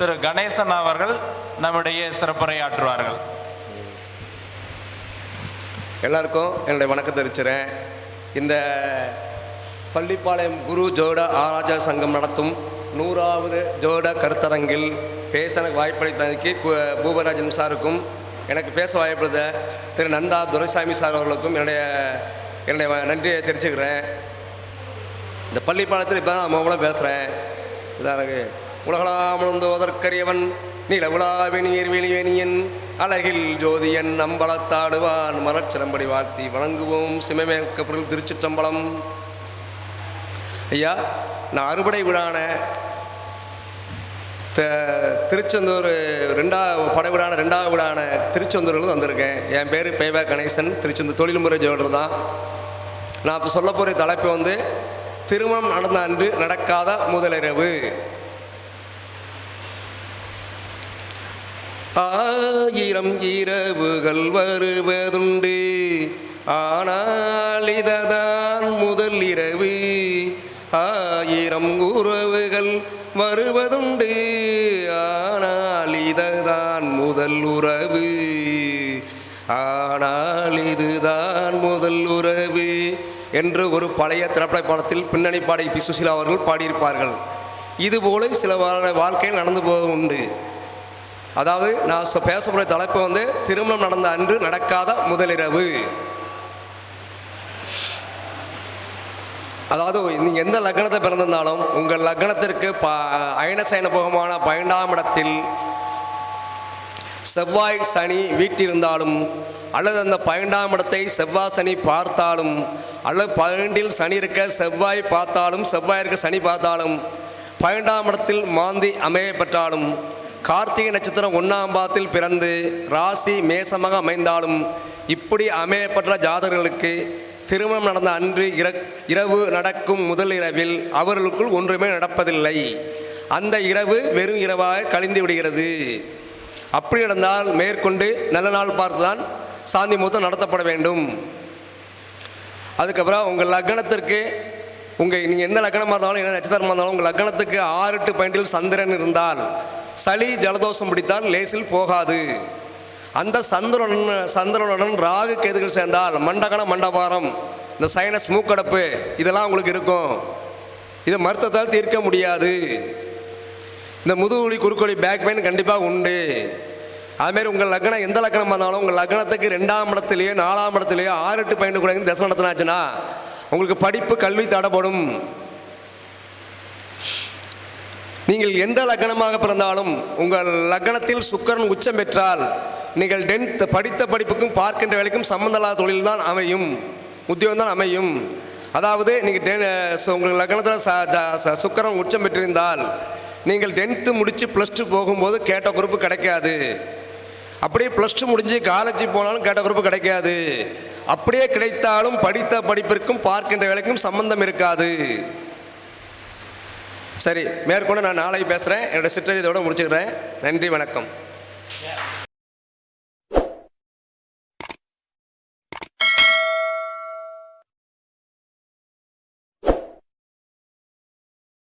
திரு கணேசன் அவர்கள் நம்முடைய சிறப்புரையாற்றுவார்கள். எல்லாருக்கும் என்னுடைய வணக்கம் தெரிவிச்சுறேன். இந்த பள்ளிப்பாளையம் குரு ஜோட ஆராஜா சங்கம் நடத்தும் நூறாவது ஜோட கருத்தரங்கில் பேச எனக்கு வாய்ப்பளித்ததுக்கு பூபராஜன் சாருக்கும் எனக்கு பேச வாய்ப்பளித்த திரு நந்தா துரைசாமி சார் அவர்களுக்கும் என்னுடைய என்னுடைய நன்றியை தெரிவிச்சுக்கிறேன். இந்த பள்ளிப்பாளையத்தில் இப்போ தான் மூலம் பேசுகிறேன் இதான் எனக்கு உலகளாமந்தோதற்கரியவன் நிலவுலாவினியர் வெளிவெனியன் அழகில் ஜோதியன் அம்பலத்தாடுவான். மலர்ச்சிலம்படி வாழ்த்தி வணங்குவோம் சிமமேக்க பொருள் திருச்சிற்றம்பலம். ஐயா நான் அறுபடை விழான த- திருச்செந்தூர் ரெண்டா படைவிடான ரெண்டாவது விடான திருச்செந்தூரில் வந்திருக்கேன். என் பேர் பேபா கணேசன் திருச்செந்தூர் தொழில்முறை ஜோடர் தான். நான் இப்போ சொல்ல போகிற தலைப்பு வந்து திருமணம் நடந்த அன்று நடக்காத முதலிரவு. ஆயிரம் இரவுகள் வருவதுண்டு. ஆனால் இததான் முதல் இரவு. ஆயிரம் உறவுகள் வருவதுண்டு. ஆனால் இததான் முதல் உறவு. ஆனால் இதுதான் முதல் உறவு என்று ஒரு பழைய திரைப்பட படத்தில் பின்னணி பாடகி பி. சுசீலா அவர்கள் பாடியிருப்பார்கள். இதுபோல சில வாழ்க்கை நடந்து போக உண்டு அதாவது நான் பேசக்கூடிய தலைப்பு வந்து திருமணம் நடந்த அன்று நடக்காத முதலிரவு. அதாவது நீங்கள் எந்த லக்னத்தை பிறந்திருந்தாலும் உங்கள் லக்னத்திற்கு ப அயனசயன போகமான பன்னெண்டாம் இடத்தில் செவ்வாய் சனி வீட்டிருந்தாலும் அல்லது அந்த பன்னெண்டாம் இடத்தை செவ்வாய் சனி பார்த்தாலும் அல்லது பன்னெண்டில் சனி இருக்க செவ்வாய் பார்த்தாலும் செவ்வாய் இருக்க சனி பார்த்தாலும் பன்னெண்டாம் இடத்தில் மாந்தி அமைய பெற்றாலும் கார்த்திகை நட்சத்திரம் ஒன்றாம் பாத்தில் பிறந்து ராசி மேசமாக அமைந்தாலும் இப்படி அமையப்பட்ட ஜாதகர்களுக்கு திருமணம் நடந்த அன்று இரவு நடக்கும் முதல் இரவில் அவர்களுக்குள் ஒன்றுமே நடப்பதில்லை. அந்த இரவு வெறும் இரவாக கழிந்து விடுகிறது. அப்படி நடந்தால் மேற்கொண்டு நல்ல நாள் பார்த்து தான் சாந்தி முகூர்த்தம் நடத்தப்பட வேண்டும். அதுக்கப்புறம் உங்கள் லக்னத்திற்கு உங்கள் நீங்கள் எந்த லக்னமாக இருந்தாலும் என்ன நட்சத்திரமாக இருந்தாலும் உங்கள் லக்னத்துக்கு ஆறு எட்டு பாயிண்டில் சந்திரன் இருந்தால் சளி ஜலதோஷம் பிடித்தால் லேசில் போகாது. அந்த சந்திரனுடன் சந்திரனுடன் ராகு கேதுகள் சேர்ந்தால் மண்டகன மண்டபாரம் இந்த சைனஸ் மூக்கடப்பு இதெல்லாம் உங்களுக்கு இருக்கும். இதை மருத்துவத்தால் தீர்க்க முடியாது. இந்த முதுகுலி குறுக்கோலி பேக் பெயின் கண்டிப்பாக உண்டு. அதுமாரி உங்கள் லக்னம் எந்த லக்னமாக இருந்தாலும் உங்கள் லக்னத்துக்கு ரெண்டாம் இடத்துலையோ நாலாம் இடத்துலையோ ஆறு எட்டு பன்னெண்டு கூட தசை நடத்தினாச்சுன்னா உங்களுக்கு படிப்பு கல்வி தடைப்படும் நீங்கள் எந்த லக்னமாக பிறந்தாலும் உங்கள் லக்னத்தில் சுக்கரன் உச்சம் பெற்றால் நீங்கள் டென்த் படித்த படிப்புக்கும் பார்க்கின்ற வேலைக்கும் சம்பந்தமில்லாத தொழில் தான் அமையும். உத்தியோகம் தான் அமையும். அதாவது நீங்கள் டென் உங்கள் லக்னத்தில் சுக்கரன் ச- உச்சம் பெற்றிருந்தால் நீங்கள் டென்த்து முடித்து ப்ளஸ் டூ போகும்போது கேட்ட குரூப்பு கிடைக்காது. அப்படியே ப்ளஸ் டூ முடிஞ்சு காலேஜ் போனாலும் கேட்ட குரூப்பு கிடைக்காது. அப்படியே கிடைத்தாலும் படித்த படிப்பிற்கும் பார்க்கின்ற வேலைக்கும் சம்பந்தம் இருக்காது. சரி மேற்கொண்டு நான் நாளைக்கு பேசுகிறேன் என்னோட சிற்றறிதோடு முடிச்சுக்கிறேன். நன்றி வணக்கம்.